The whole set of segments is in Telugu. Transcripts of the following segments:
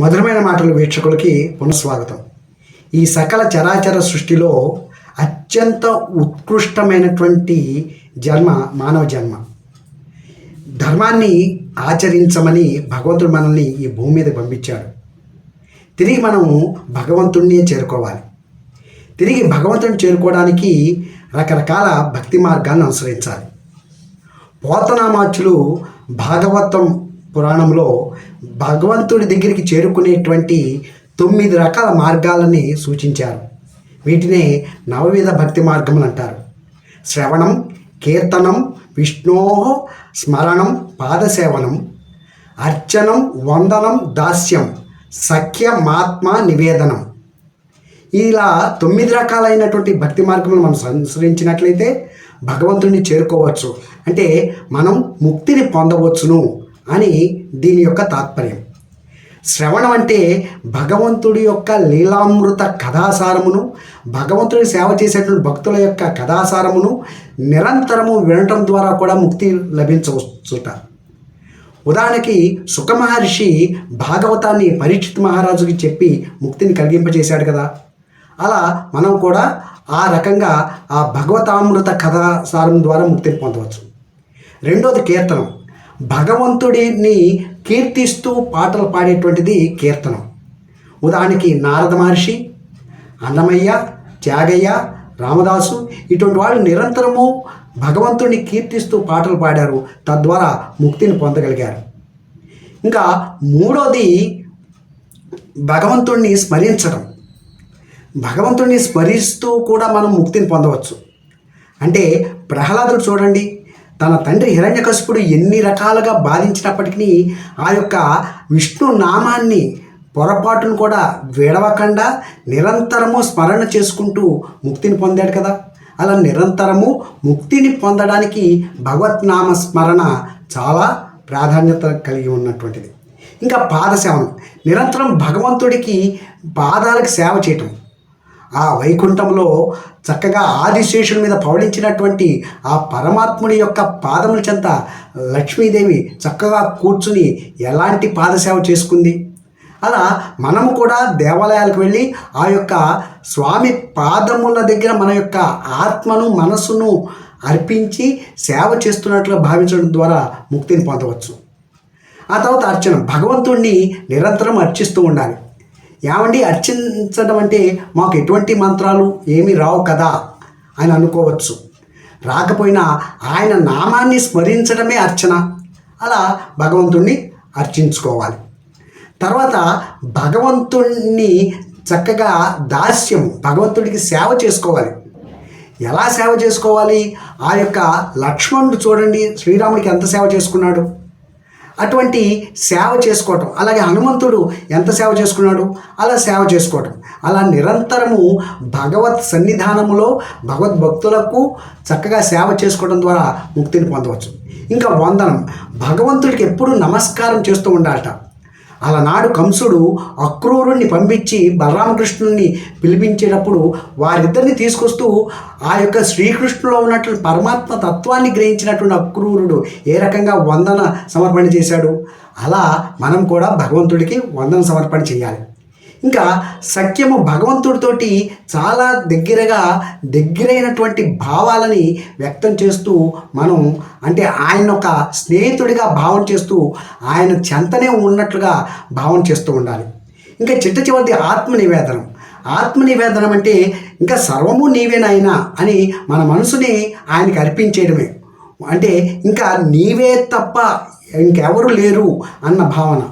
మధురమైన మాటలు వీక్షకులకి పునఃస్వాగతం. ఈ సకల చరాచర సృష్టిలో అత్యంత ఉత్కృష్టమైనటువంటి జన్మ మానవ జన్మ. ధర్మాన్ని ఆచరించమని భగవంతుడు మనల్ని ఈ భూమి మీద పంపించాడు. తిరిగి మనం భగవంతుణ్ణి చేరుకోవాలి. తిరిగి భగవంతుని చేరుకోవడానికి రకరకాల భక్తి మార్గాలను అనుసరించాలి. పోతనామాచులు భాగవతం పురాణంలో భగవంతుడి దగ్గరికి చేరుకునేటువంటి తొమ్మిది రకాల మార్గాలని సూచించారు. వీటినే నవవిధ భక్తి మార్గములు అంటారు. శ్రవణం కీర్తనం విష్ణో స్మరణం పాదసేవనం అర్చనం వందనం దాస్యం సఖ్యమాత్మ నివేదనం. ఇలా తొమ్మిది రకాలైనటువంటి భక్తి మార్గములు మనం అనుసరించినట్లయితే భగవంతుడిని చేరుకోవచ్చు. అంటే మనం ముక్తిని పొందవచ్చును. అని దీని యొక్క తాత్పర్యం. శ్రవణం అంటే భగవంతుడి యొక్క లీలామృత కథాసారమును భగవంతుడి సేవ చేసేటువంటి భక్తుల యొక్క కథాసారమును నిరంతరము వినటం ద్వారా కూడా ముక్తి లభించవచ్చుట. ఉదాహరణకి సుఖమహర్షి భాగవతాన్ని పరీక్షిత్ మహారాజుకి చెప్పి ముక్తిని కలిగింపజేశాడు కదా. అలా మనం కూడా ఆ రకంగా ఆ భగవతామృత కథాసారం ద్వారా ముక్తిని పొందవచ్చు. రెండోది కీర్తనం. భగవంతుడిని కీర్తిస్తూ పాటలు పాడేటువంటిది కీర్తనం. ఉదాహరణకి నారద మహర్షి అన్నమయ్య త్యాగయ్య రామదాసు ఇటువంటి వాళ్ళు నిరంతరము భగవంతుడిని కీర్తిస్తూ పాటలు పాడారు. తద్వారా ముక్తిని పొందగలిగారు. ఇంకా మూడోది భగవంతుణ్ణి స్మరించడం భగవంతుణ్ణి స్మరిస్తూ కూడా మనం ముక్తిని పొందవచ్చు. అంటే ప్రహ్లాదుడు చూడండి తన తండ్రి హిరణ్యకశిపుడు ఎన్ని రకాలుగా బాధించినప్పటికీ ఆ యొక్క విష్ణు నామాన్ని పొరపాటును కూడా విడవకుండా నిరంతరము స్మరణ చేసుకుంటూ ముక్తిని పొందాడు కదా. అలా నిరంతరము ముక్తిని పొందడానికి భగవత్ నామ స్మరణ చాలా ప్రాధాన్యత కలిగి ఉన్నటువంటిది. ఇంకా పాదసేవనం నిరంతరం భగవంతుడికి పాదాలకు సేవ చేయటం. ఆ వైకుంఠంలో చక్కగా ఆదిశేషుడి మీద పవళించినటువంటి ఆ పరమాత్ముడి యొక్క పాదముల చెంత లక్ష్మీదేవి చక్కగా కూర్చుని ఎలాంటి పాదసేవ చేసుకుంది? అలా మనము కూడా దేవాలయాలకు వెళ్ళి ఆ యొక్క స్వామి పాదముల దగ్గర మన యొక్క ఆత్మను మనసును అర్పించి సేవ చేస్తున్నట్లు భావించడం ద్వారా ముక్తిని పొందవచ్చు. ఆ తర్వాత అర్చన. భగవంతుణ్ణి నిరంతరం అర్చిస్తూ ఉండాలి. ఏమండి అర్చించడం అంటే మాకు ఎటువంటి మంత్రాలు ఏమీ రావు కదా అని అనుకోవచ్చు. రాకపోయినా ఆయన నామాన్ని స్మరించడమే అర్చన. అలా భగవంతుణ్ణి అర్చించుకోవాలి. తర్వాత భగవంతుణ్ణి చక్కగా దాస్యం భగవంతుడికి సేవ చేసుకోవాలి. ఎలా సేవ చేసుకోవాలి? ఆ యొక్క లక్ష్మణుడు చూడండి శ్రీరాముడికి ఎంత సేవ చేసుకున్నాడు? అటువంటి సేవ చేసుకోవటం. అలాగే హనుమంతుడు ఎంత సేవ చేసుకున్నాడు? అలా సేవ చేసుకోవటం. అలా నిరంతరము భగవత్ సన్నిధానములో భగవద్భక్తులకు చక్కగా సేవ చేసుకోవడం ద్వారా ముక్తిని పొందవచ్చు. ఇంకా వందనం. భగవంతుడికి ఎప్పుడు నమస్కారం చేస్తూ ఉండాలట. అలనాడు కంసుడు అక్రూరుణ్ణి పంపించి బలరామకృష్ణుని పిలిపించేటప్పుడు వారిద్దరిని తీసుకొస్తూ ఆ యొక్క శ్రీకృష్ణులో ఉన్నటువంటి పరమాత్మ తత్వాన్ని గ్రహించినటువంటి అక్రూరుడు ఏ రకంగా వందన సమర్పణ చేశాడు? అలా మనం కూడా భగవంతుడికి వందన సమర్పణ చేయాలి. ఇంకా సఖ్యము భగవంతుడితోటి చాలా దగ్గరగా దగ్గరైనటువంటి భావాలని వ్యక్తం చేస్తూ మనం అంటే ఆయన ఒక స్నేహితుడిగా భావం చేస్తూ ఆయన చెంతనే ఉన్నట్లుగా భావం చేస్తూ ఉండాలి. ఇంకా చిట్ట చివరిది ఆత్మ నివేదనం ఆత్మ నివేదనం అంటే ఇంకా సర్వము నీవేనాయనా అని మన మనసుని ఆయనకి అర్పించేయడమే. అంటే ఇంకా నీవే తప్ప ఇంకెవరు లేరు అన్న భావన.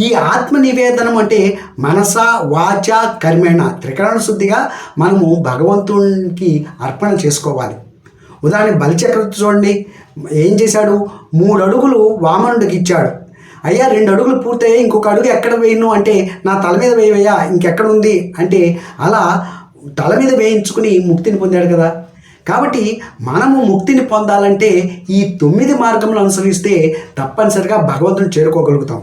ఈ ఆత్మ నివేదనం అంటే మనస వాచ కర్మేణ త్రికరణ శుద్ధిగా మనము భగవంతునికి అర్పణ చేసుకోవాలి. ఉదాహరణ బలిచక్రవర్తి చూడండి. ఏం చేశాడు? మూడు అడుగులు వామనుడికి ఇచ్చాడు. అయ్యా రెండు అడుగులు పూర్తయ్యా ఇంకొక అడుగు ఎక్కడ వేయను? అంటే నా తల మీద వేయవయ్యా ఇంకెక్కడ ఉంది అంటే అలా తల మీద వేయించుకుని ముక్తిని పొందాడు కదా. కాబట్టి మనము ముక్తిని పొందాలంటే ఈ తొమ్మిది మార్గములు అనుసరిస్తే తప్పనిసరిగా భగవంతుని చేరుకోగలుగుతాం.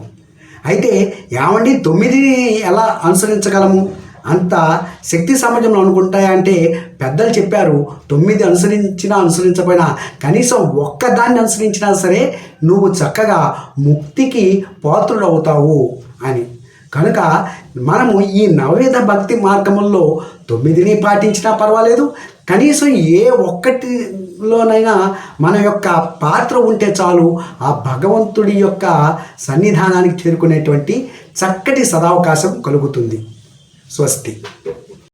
అయితే ఏమండి తొమ్మిది ఎలా అనుసరించగలము? అంత శక్తి సామర్థ్యంలో అనుకుంటాయంటే పెద్దలు చెప్పారు తొమ్మిది అనుసరించినా అనుసరించకపోయినా కనీసం ఒక్కదాన్ని అనుసరించినా సరే నువ్వు చక్కగా ముక్తికి పాత్రుడవుతావు అని. కనుక మనము ఈ నవవిధ భక్తి మార్గముల్లో తొమ్మిదిని పాటించినా పర్వాలేదు కనీసం ఏ ఒక్కటి లోనైనా మన యొక్క పాత్ర ఉంటే చాలు ఆ భగవంతుడి యొక్క సన్నిధానానికి చేరుకునేటువంటి చక్కటి సదావకాశం కలుగుతుంది. స్వస్తి.